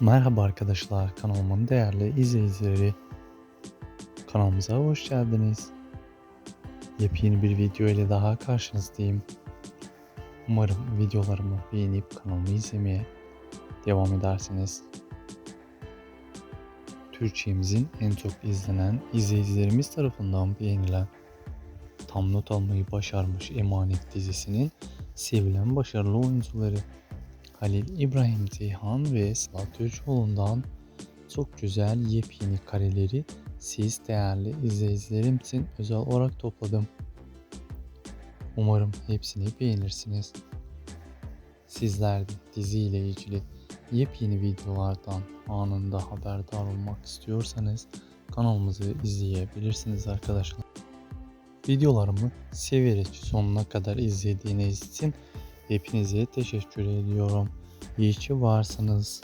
Merhaba arkadaşlar, kanalımın değerli izleyicileri. Kanalımıza hoş geldiniz. Yepyeni bir video ile daha karşınızdayım. Umarım videolarımı beğenip kanalımı izlemeye devam edersiniz. Türkçemizin en çok izlenen izleyicilerimiz tarafından beğenilen tam not almayı başarmış Emanet dizisinin sevilen başarılı oyuncuları Halil İbrahim Ceyhan ve Sıla Türkoğlu'ndan çok güzel yepyeni kareleri siz değerli izleyicilerim için özel olarak topladım. Umarım hepsini beğenirsiniz. Sizler de dizi ile ilgili yepyeni videolardan anında haberdar olmak istiyorsanız kanalımızı izleyebilirsiniz arkadaşlar. Videolarımı severek sonuna kadar izlediğiniz için hepinize teşekkür ediyorum. İyi ki varsınız.